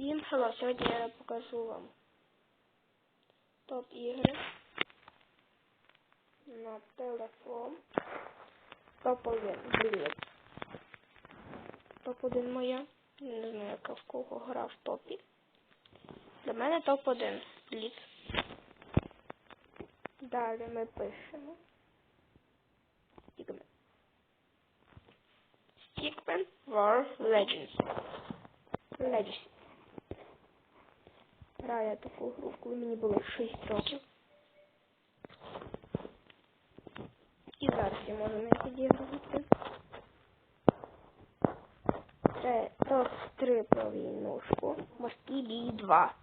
Всім сьогодні я покажу вам топ ігри на телефон. Топ 1 Бліц. Топ 1 моя. Не знаю, яка в кого гра в топі. Для мене топ 1 Бліц. Далі ми пишемо. Stickman. Stickman War Legends. Legends. Граю я таку гру, коли мені було 6 років. І зараз я можу не підігрувати. Це топ-3 про війнушку. Морський бій 2.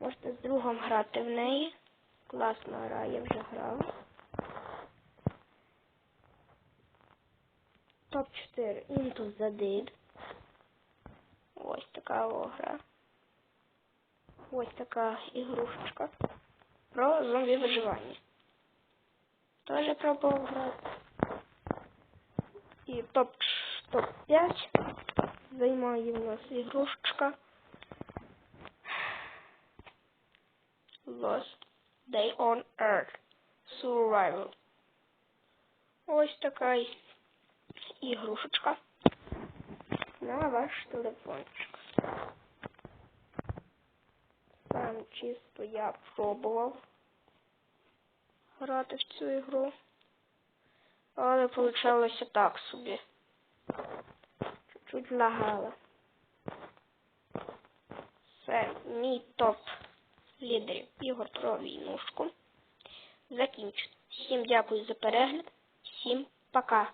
Можете з другом грати в неї. Класна гра, я вже грав. Топ-4 Into the Dead. Ось така гра. Ось така ігрушечка. Про зомбі виживання. Тоже пробував грати. І топ топ 5 займає в нас ігрушечка. Lost Day on Earth Survival. Ось така ігрушечка на ваш телефончик. Чисто я пробував грати в цю ігру. Але вийшло так собі. Чуть-чуть лагало. Це мій топ лідерів ігор про війнушку. Закінчено. Всім дякую за перегляд. Всім пока.